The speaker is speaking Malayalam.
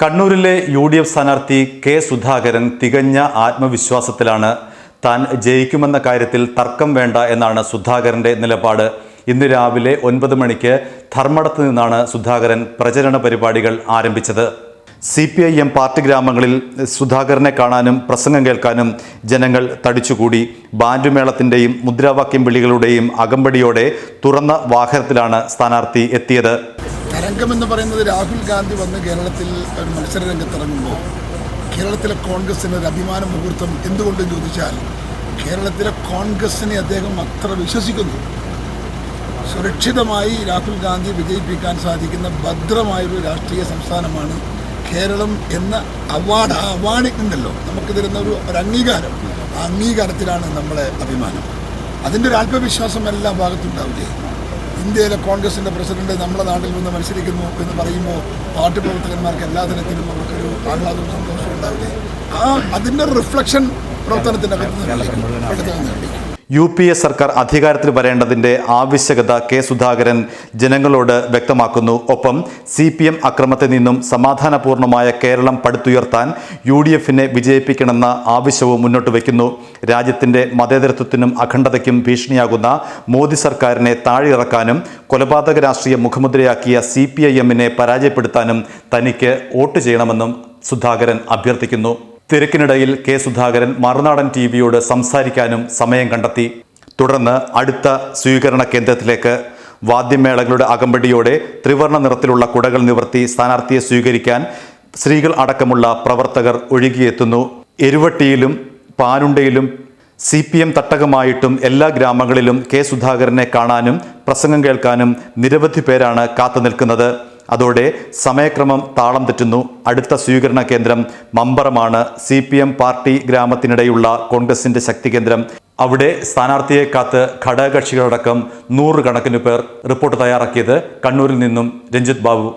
കണ്ണൂരിലെ യു ഡി എഫ് സ്ഥാനാർത്ഥി കെ സുധാകരൻ തികഞ്ഞ ആത്മവിശ്വാസത്തിലാണ് താൻ ജയിക്കുമെന്ന കാര്യത്തിൽ തർക്കം വേണ്ട എന്നാണ് സുധാകരന്റെ നിലപാട്. ഇന്ന് രാവിലെ ഒൻപത് മണിക്ക് ധർമ്മടത്ത് നിന്നാണ് സുധാകരൻ പ്രചരണ പരിപാടികൾ ആരംഭിച്ചത്. C P I M party ഗ്രാമങ്ങളിൽ സുധാകരനെ കാണാനും പ്രസംഗം കേൾക്കാനും ജനങ്ങൾ തടിച്ചുകൂടി. ബാൻഡുമേളത്തിന്റെയും മുദ്രാവാക്യം വിളികളുടെയും അകമ്പടിയോടെ തുറന്ന വാഹനത്തിലാണ് സ്ഥാനാർത്ഥി എത്തിയത്. എന്ന് പറയുന്നത് രാഹുൽ ഗാന്ധി വന്ന് കേരളത്തിൽ ഒരു മത്സര രംഗത്തിറങ്ങുമ്പോൾ കേരളത്തിലെ കോൺഗ്രസിന് ഒരു അഭിമാന മുഹൂർത്തം എന്തുകൊണ്ടും ചോദിച്ചാൽ കേരളത്തിലെ കോൺഗ്രസിനെ അദ്ദേഹം അത്ര വിശ്വസിക്കുന്നു. സുരക്ഷിതമായി രാഹുൽ ഗാന്ധി വിജയിപ്പിക്കാൻ സാധിക്കുന്ന ഭദ്രമായൊരു രാഷ്ട്രീയ സംസ്ഥാനമാണ് കേരളം എന്ന അവാർഡ് ആ അവാർഡ് ഉണ്ടല്ലോ. നമുക്ക് തരുന്ന ഒരു അംഗീകാരം ആ അംഗീകാരത്തിലാണ് നമ്മളെ അഭിമാനം. അതിന്റെ ഒരു ആത്മവിശ്വാസം എല്ലാ ഭാഗത്തുണ്ടാവില്ലേ ഇന്ത്യയിലെ കോൺഗ്രസിന്റെ പ്രസിഡന്റ് നമ്മുടെ നാട്ടിൽ നിന്ന് മത്സരിക്കുന്നു എന്ന് പറയുമ്പോൾ പാർട്ടി പ്രവർത്തകന്മാർക്ക് എല്ലാ തരത്തിലും നമുക്കൊരു ആഹ്ലാദവും സന്തോഷവും ഉണ്ടാവില്ലേ? ആ അതിന്റെ റിഫ്ലക്ഷൻ പ്രവർത്തനത്തിന്റെ അകത്ത് നിന്ന് യു പി എ സർക്കാർ അധികാരത്തിൽ വരേണ്ടതിന്റെ ആവശ്യകത കെ സുധാകരൻ ജനങ്ങളോട് വ്യക്തമാക്കുന്നു. ഒപ്പം സി പി എം അക്രമത്തിൽ നിന്നും സമാധാനപൂർണമായ കേരളം പടുത്തുയർത്താൻ യു ഡി എഫിനെ വിജയിപ്പിക്കണമെന്ന ആവശ്യവും മുന്നോട്ട് വയ്ക്കുന്നു. രാജ്യത്തിന്റെ മതേതരത്വത്തിനും അഖണ്ഡതയ്ക്കും ഭീഷണിയാകുന്ന മോദി സർക്കാരിനെ താഴെയിറക്കാനും കൊലപാതക രാഷ്ട്രീയ മുഖമുദ്രയാക്കിയ സി പി ഐ എമ്മിനെ പരാജയപ്പെടുത്താനും തനിക്ക് വോട്ട് ചെയ്യണമെന്നും സുധാകരൻ അഭ്യർത്ഥിക്കുന്നു. തിരക്കിനിടയിൽ കെ സുധാകരൻ മറുനാടൻ ടി വിയോട് സംസാരിക്കാനും സമയം കണ്ടെത്തി. തുടർന്ന് അടുത്ത സ്വീകരണ കേന്ദ്രത്തിലേക്ക് വാദ്യമേളങ്ങളുടെ അകമ്പടിയോടെ ത്രിവർണ നിറത്തിലുള്ള കുടകൾ നിവർത്തി സ്ഥാനാർത്ഥിയെ സ്വീകരിക്കാൻ സ്ത്രീകൾ അടക്കമുള്ള പ്രവർത്തകർ ഒഴുകിയെത്തുന്നു. എരുവട്ടിയിലും പാനുണ്ടയിലും സി പി എം തട്ടകമായിട്ടും എല്ലാ ഗ്രാമങ്ങളിലും കെ സുധാകരനെ കാണാനും പ്രസംഗം കേൾക്കാനും നിരവധി പേരാണ് കാത്തു നിൽക്കുന്നത് അതോടെ സമയക്രമം താളം തെറ്റുന്നു. അടുത്ത സ്വീകരണ കേന്ദ്രം മമ്പറമാണ്. സി പി എം പാർട്ടി ഗ്രാമത്തിനിടെയുള്ള കോൺഗ്രസിന്റെ ശക്തി കേന്ദ്രം. അവിടെ സ്ഥാനാർത്ഥിയെ കാത്ത് ഘടകകക്ഷികളടക്കം നൂറുകണക്കിന് പേർ റിപ്പോർട്ട് തയ്യാറാക്കിയത് കണ്ണൂരിൽ നിന്നും രഞ്ജിത് ബാബു.